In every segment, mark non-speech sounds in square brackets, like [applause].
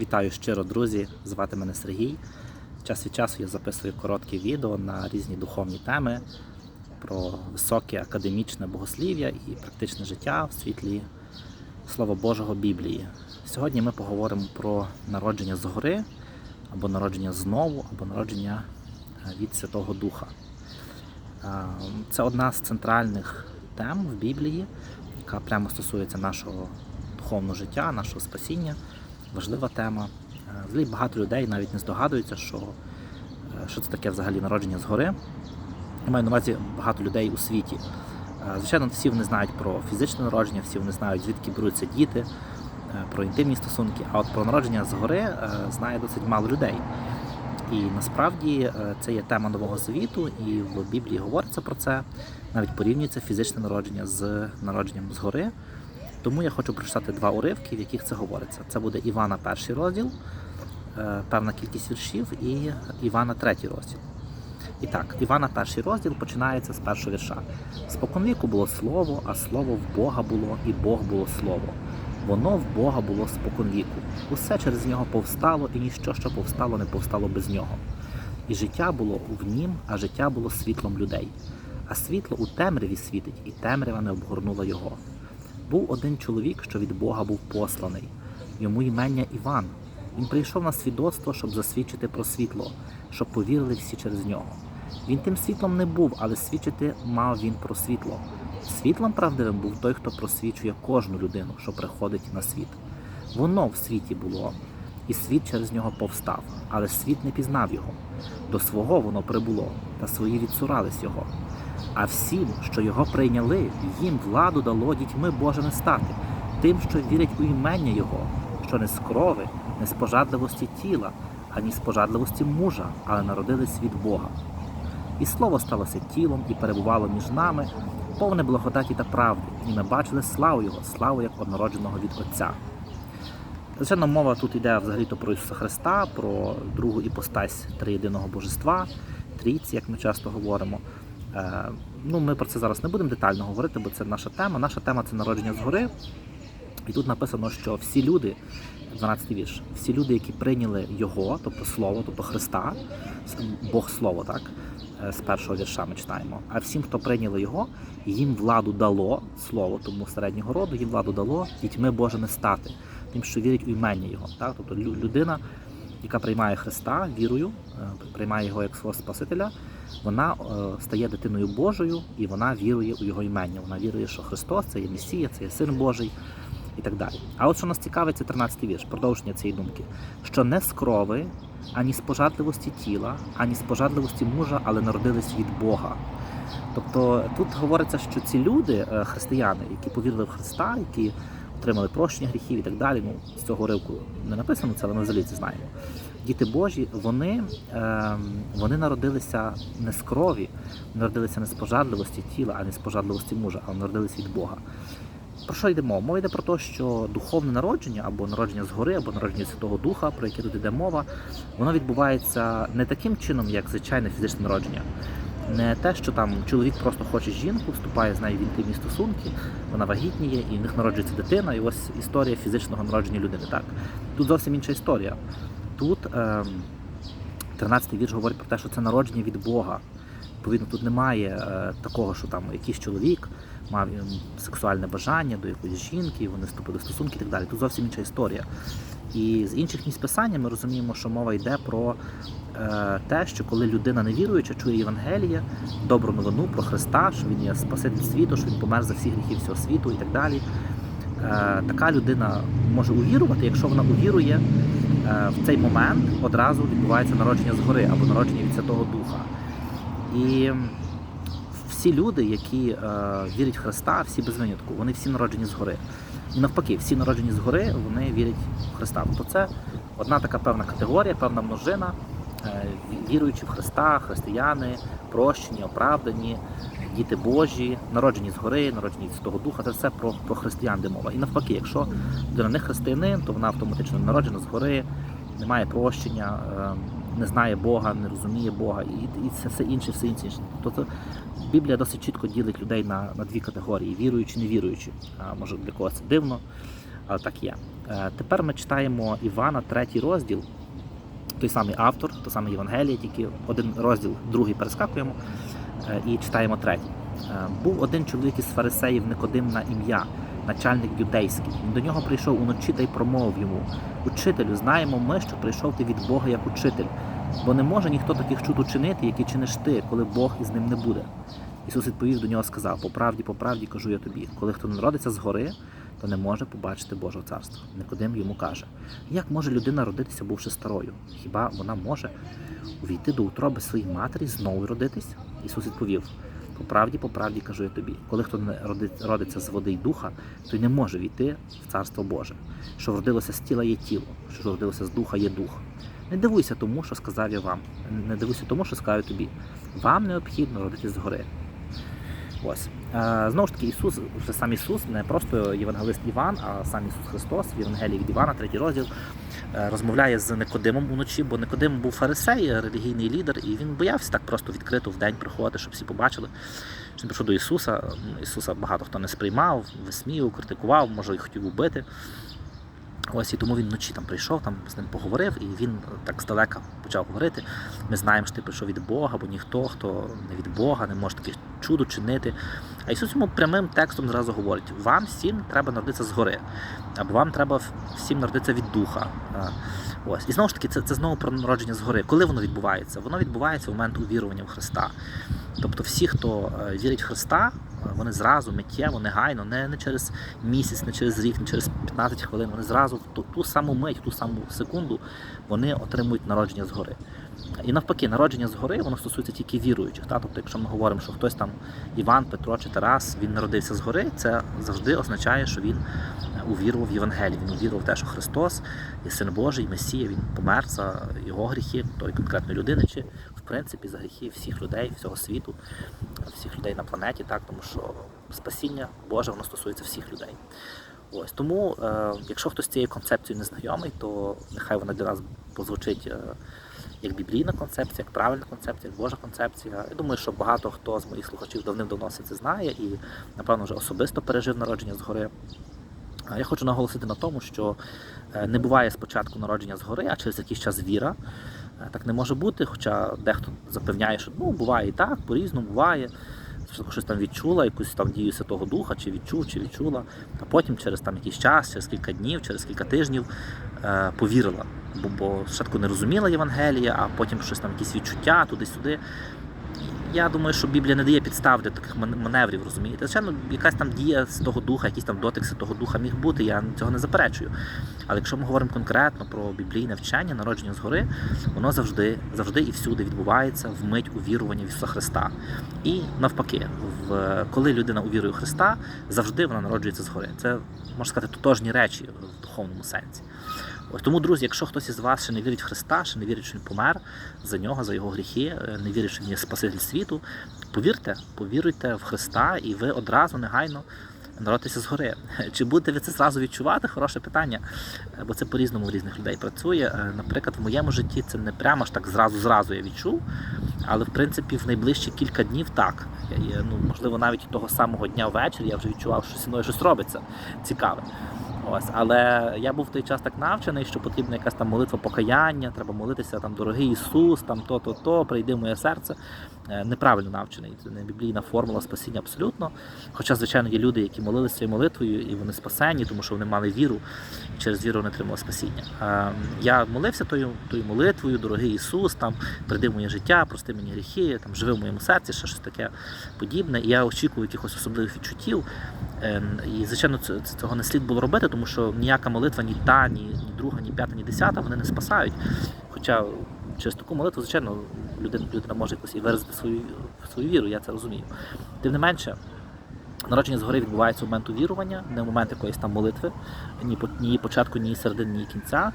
Вітаю щиро, друзі! Звати мене Сергій. Час від часу я записую короткі відео на різні духовні теми про високе академічне богослів'я і практичне життя в світлі Слова Божого Біблії. Сьогодні ми поговоримо про народження згори, або народження знову, або народження е, від Святого Духа. Е, Це одна з центральних тем в Біблії, яка прямо стосується нашого духовного життя, нашого спасіння. Важлива тема. Е, Взагалі багато людей навіть не здогадуються, що, е, що це таке взагалі народження згори. Я маю на увазі багато людей у світі. Е, Звичайно, всі вони знають про фізичне народження, всі вони знають, звідки беруться діти, про інтимні стосунки, а от про народження згори знає досить мало людей. І насправді це є тема Нового Завіту, і в Біблії говориться про це, навіть порівнюється фізичне народження з народженням згори. Тому я хочу прочитати два уривки, в яких це говориться. Це буде Івана перший розділ, е, певна кількість віршів, і Івана третій розділ. І так, Івана перший розділ починається з першого вірша. Споконвіку було слово, а слово в Бога було, і Бог було слово. Воно в Бога було споконвіку. Усе через нього повстало, і ніщо, що повстало, не повстало без нього. І життя було в нім, а життя було світлом людей. А світло у темряві світить, і темрява не обгорнула його. Був один чоловік, що від Бога був посланий. Йому імення Іван. Він прийшов на свідоцтво, щоб засвідчити про світло, щоб повірили всі через нього. Він тим світлом не був, але свідчити мав він про світло. Світлом правдивим був той, хто просвічує кожну людину, що приходить на світ. Воно в світі було, і світ через нього повстав, але світ не пізнав його. До свого воно прибуло, та свої відсурались його. А всім, що його прийняли, їм владу дало дітьми Божими стати, тим, що вірять у імення Його, що не з крови, не з пожадливості тіла, ані з пожадливості мужа, але народились від Бога. І слово сталося тілом і перебувало між нами, повне благодаті та правди, і ми бачили славу Його, славу як однородженого від Отця. Звичайно, мова тут йде взагалі-то про Ісуса Христа, про другу іпостась триєдиного божества, трійці, як ми часто говоримо. Е, Ну, ми про це зараз не будемо детально говорити, бо це наша тема. Наша тема це народження згори. І тут написано, що всі люди, 12 вірш, всі люди, які прийняли Його, тобто Слово, тобто Христа, Бог Слово, так, е, з першого вірша ми читаємо. А всім, хто прийняли Його, їм владу дало Слово, тому середнього роду, їм владу дало дітьми Божими стати, тим, що вірять у імення Його. Так? Тобто людина, яка приймає Христа вірою, е, приймає його як свого Спасителя, вона е, стає дитиною Божою і вона вірує у його імення. Вона вірує, що Христос це є Месія, це є Син Божий і так далі. А от що нас цікавить, це 13 вірш, продовження цієї думки, що не з крови, ані з пожадливості тіла, ані з пожадливості мужа, але народились від Бога. Тобто тут говориться, що ці люди, е, християни, які повірили в Христа, які отримали прощення гріхів і так далі. Ну, з цього ривку не написано це, але ми взагалі це знаємо. Діти Божі, вони, е, вони народилися не з крові, народилися не з пожадливості тіла, а не з пожадливості мужа, а народились від Бога. Про що йде мова? Мова йде про те, що духовне народження або народження згори, або народження Святого Духа, про яке тут йде мова, воно відбувається не таким чином, як звичайне фізичне народження. Не те, що там чоловік просто хоче жінку, вступає з нею в інтимні стосунки, вона вагітніє, і в них народжується дитина, і ось історія фізичного народження людини. Так тут зовсім інша історія. Тут ем, 13-й вірш говорить про те, що це народження від Бога. Відповідно, тут немає е, такого, що там якийсь чоловік мав сексуальне бажання до якоїсь жінки, вони вступили в стосунки і так далі. Тут зовсім інша історія. І з інших місць писання ми розуміємо, що мова йде про е, те, що коли людина невіруюча чує Євангеліє, добру новину про Христа, що він є Спаситель світу, що він помер за всі гріхи всього світу і так далі. Е, така людина може увірувати, якщо вона увірує, е, в цей момент одразу відбувається народження згори або народження від Святого Духа. І всі люди, які е, вірять в Христа, всі без винятку, вони всі народжені згори. І навпаки, всі народжені згори, вони вірять в Христа. Тобто це одна така певна категорія, певна множина, е, віруючи в Христа, християни, прощені, оправдані, діти Божі, народжені згори, народжені від Святого Духа. Це все про, про християн де мова. І навпаки, якщо людина не християнин, то вона автоматично народжена згори, не має прощення, е, не знає Бога, не розуміє Бога, і, і це все інше, все інше. Тобто Біблія досить чітко ділить людей на, на дві категорії: віруючі, невіруючі. А може для когось це дивно. але так є. Е, Тепер ми читаємо Івана, третій розділ. Той самий автор, то саме Євангеліє, тільки один розділ, другий перескакуємо і читаємо третій. Е, Був один чоловік із фарисеїв Никодим на ім'я, начальник юдейський. Він до нього прийшов уночі та й промовив йому: Учителю, знаємо ми, що прийшов ти від Бога як учитель, бо не може ніхто таких чуд учинити, які чиниш ти, коли Бог із ним не буде. Ісус відповів до нього, сказав: По правді, по правді кажу я тобі, коли хто не народиться згори, то не може побачити Божого царства. Никодим йому каже: Як може людина родитися, бувши старою? Хіба вона може увійти до утроби своїй матері, знову родитись? Ісус відповів: по правді, по правді кажу я тобі, коли хто не родиться з води й духа, то й не може війти в царство Боже. Що вродилося з тіла є тіло, що вродилося з духа є дух. Не дивуйся тому, що сказав я вам. Не дивуйся тому, що сказав тобі. Вам необхідно родитись згори. Ось. Е, Знову ж таки, Ісус, вже сам Ісус, не просто євангелист Іван, а сам Ісус Христос в Євангелії від Івана, третій розділ, розмовляє з Никодимом уночі, бо Никодим був фарисей, релігійний лідер, і він боявся так просто відкрито в день приходити, щоб всі побачили. Що він прийшов до Ісуса. Ісуса багато хто не сприймав, висміяв, критикував, може, і хотів убити. Ось і тому він вночі там прийшов, там з ним поговорив, і він так здалека почав говорити. Ми знаємо, що ти прийшов від Бога, бо ніхто, хто не від Бога, не може таких чудо чинити. А Ісус йому прямим текстом зразу говорить: вам всім треба народитися згори, або вам треба всім народитися від духа. Ось. І знову ж таки, це, це знову про народження згори. Коли воно відбувається? Воно відбувається в момент увірування в Христа. Тобто всі, хто е, вірить в Христа, вони зразу миттєво, негайно, не, не через місяць, не через рік, не через 15 хвилин. Вони зразу в ту, ту саму мить, ту саму секунду вони отримують народження згори. І навпаки, народження згори воно стосується тільки віруючих. Та? Тобто, якщо ми говоримо, що хтось там Іван, Петро чи Тарас, він народився згори, це завжди означає, що він е, увірував в Євангелії. Він увірував в те, що Христос є син Божий, Месія, він помер за його гріхи, тої конкретної людини, чи принципі за гріхи всіх людей, всього світу, всіх людей на планеті, так тому що спасіння Боже воно стосується всіх людей. Ось тому, е, якщо хтось з цією концепцією не знайомий, то нехай вона для нас позвучить е, як біблійна концепція, як правильна концепція, як Божа концепція. Я думаю, що багато хто з моїх слухачів давним-давно це знає і, напевно, вже особисто пережив народження згори. Я хочу наголосити на тому, що е, не буває спочатку народження згори, а через якийсь час віра. Е, Так не може бути, хоча дехто запевняє, що ну, буває і так, по-різному буває. Щось там відчула, якусь там дію Святого Духа, чи відчув, чи відчула, а потім через там якийсь час, через кілька днів, через кілька тижнів е, повірила. Бо, бо спочатку не розуміла Євангелія, а потім щось там якісь відчуття туди-сюди. Я думаю, що Біблія не дає підстав для таких маневрів, розумієте? Звичайно, якась там дія з того духа, якийсь там дотик з того духа міг бути, я цього не заперечую. Але якщо ми говоримо конкретно про біблійне вчення, народження згори, воно завжди, завжди і всюди відбувається в мить увірування в Ісуса Христа. І навпаки, в, коли людина увірує в Христа, завжди вона народжується згори. Це можна сказати тотожні речі в духовному сенсі. Ось тому, друзі, якщо хтось із вас ще не вірить в Христа, ще не вірить, що він помер за нього, за його гріхи, е, не вірить, що він є Спаситель світу, повірте, повіруйте в Христа, і ви одразу негайно народитеся згори. [laughs] Чи будете ви це зразу відчувати? Хороше питання, Е, бо це по-різному в різних людей працює. Е, Наприклад, в моєму житті це не прямо ж так зразу-зразу я відчув, але в принципі в найближчі кілька днів так. Я, ну, можливо, навіть того самого дня ввечері я вже відчував, що зі мною щось робиться цікаве. Ось, але я був в той час так навчений, що потрібна якась там молитва покаяння, треба молитися там, дорогий Ісус, там то-то, то, прийди в моє серце. Е, Неправильно навчений. Це не біблійна формула спасіння абсолютно. Хоча, звичайно, є люди, які молилися цією молитвою, і вони спасені, тому що вони мали віру, і через віру вони отримали спасіння. Е, Я молився тою, тою молитвою, дорогий Ісус, там прийди в моє життя, прости мені гріхи, там живи в моєму серці, ще щось таке подібне. І я очікую якихось особливих відчуттів. Ем, І, звичайно, цього не слід було робити, тому що ніяка молитва, ні та, ні, ні друга, ні п'ята, ні десята, вони не спасають. Хоча через таку молитву, звичайно, людина, людина може якось і виразити свою, свою віру, я це розумію. Тим не менше, народження згори відбувається в момент увірування, не в момент якоїсь там молитви, ні, ні початку, ні середини, ні кінця.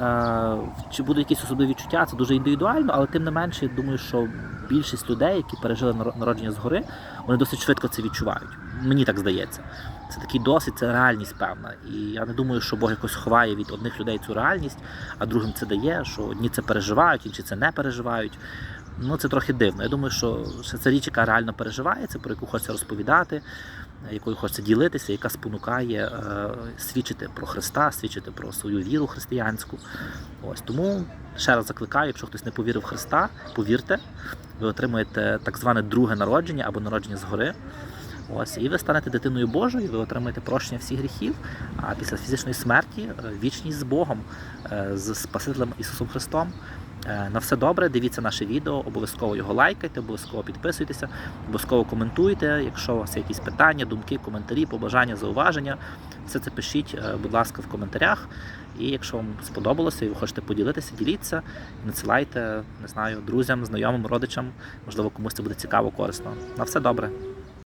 Е, Чи будуть якісь особливі відчуття, це дуже індивідуально, але тим не менше, я думаю, що більшість людей, які пережили наро- народження згори, вони досить швидко це відчувають. Мені так здається. Це такий досвід, це реальність певна. І я не думаю, що Бог якось ховає від одних людей цю реальність, а другим це дає, що одні це переживають, інші це не переживають. Ну це трохи дивно. Я думаю, що це річ, яка реально переживається, про яку хочеться розповідати. Якою хочеться ділитися, яка спонукає е, свідчити про Христа, свідчити про свою віру християнську. Ось тому ще раз закликаю, якщо хтось не повірив в Христа, повірте, ви отримуєте так зване друге народження або народження згори. Ось, і ви станете дитиною Божою, ви отримаєте прощення всіх гріхів, а після фізичної смерті е, вічність з Богом, е, з Спасителем Ісусом Христом. Е, На все добре, дивіться наше відео, обов'язково його лайкайте, обов'язково підписуйтеся, обов'язково коментуйте. Якщо у вас є якісь питання, думки, коментарі, побажання, зауваження, все це пишіть, е, будь ласка, в коментарях. І якщо вам сподобалося і ви хочете поділитися, діліться, надсилайте, не знаю, друзям, знайомим, родичам. Можливо, комусь це буде цікаво, корисно. На все добре.